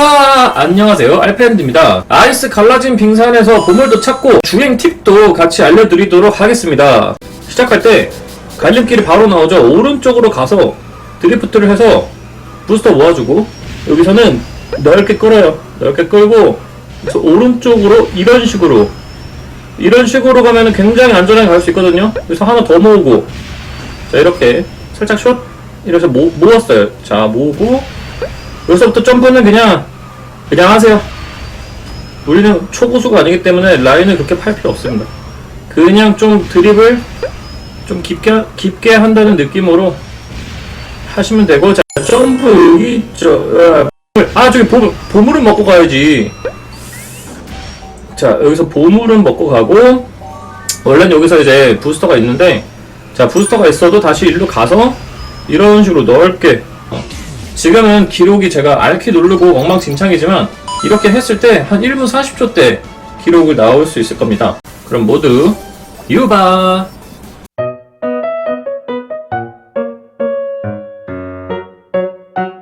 유하 안녕하세요. 알펜드입니다. 아이스 갈라진 빙산에서 보물도 찾고 주행 팁도 같이 알려드리도록 하겠습니다. 시작할 때 갈림길이 바로 나오죠. 오른쪽으로 가서 드리프트를 해서 부스터 모아주고 여기서는 넓게 끌어요. 넓게 끌고 그래서 오른쪽으로 이런 식으로. 이런 식으로 가면은 굉장히 안전하게 갈 수 있거든요. 그래서 하나 더 모으고. 자 이렇게. 살짝 숏. 이래서 모, 모았어요. 자 모으고 여기서부터 점프는 그냥 그냥 하세요. 우리는 초고수가 아니기 때문에 라인을 그렇게 팔 필요 없습니다. 그냥 좀 드립을 좀 깊게 깊게 한다는 느낌으로 하시면 되고 자 점프 여기 있죠. 아 저기 보물 보물은 먹고 가야지. 자 여기서 보물은 먹고 가고 원래는 여기서 이제 부스터가 있는데 자 부스터가 있어도 다시 일로 가서 이런 식으로 넓게 어, 지금은 기록이 제가 R키 누르고 엉망진창이지만 이렇게 했을 때 한 1분 40초 때 기록을 나올 수 있을 겁니다. 그럼 모두 유바